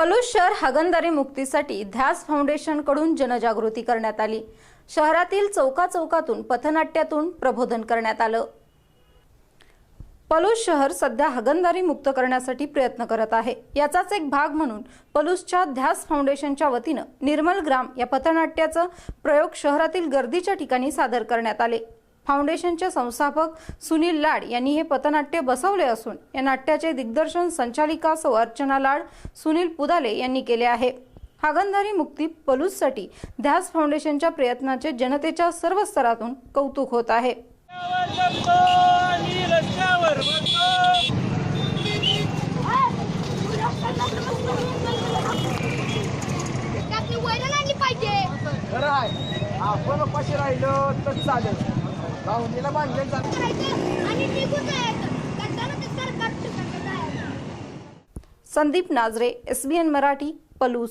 पलूस शहर हागणदारी मुक्तीसाठी ध्यास फाउंडेशनकडून जनजागृती करण्यात आली. शहरातील चौका चौकातून पथनाट्यातून प्रबोधन करण्यात आलं. पलूस शहर सध्या हगणदारी मुक्त करण्यासाठी प्रयत्न करत आहे. याचाच एक भाग म्हणून पलूसच्या ध्यास फाउंडेशनच्या वतीनं निर्मल ग्राम या पथनाट्याचं प्रयोग शहरातील गर्दीच्या ठिकाणी सादर करण्यात आले. फाउंडेशनचे संस्थापक सुनील लाड यांनी हे पथनाट्य बसवले असून या नाट्याचे दिग्दर्शन संचालिका सौ अर्चना लाड सुनील पुदाले यांनी केले आहे. हागणदारी मुक्ती पलूससाठी ध्यास फाउंडेशनच्या प्रयत्नाचे जनतेच्या सर्व स्तरातून कौतुक होत आहे. आपण उपाशी राहिलो तर चालेल. भाऊनीला बांधले संदीप नाजरे एसबीएन मराठी पलूस.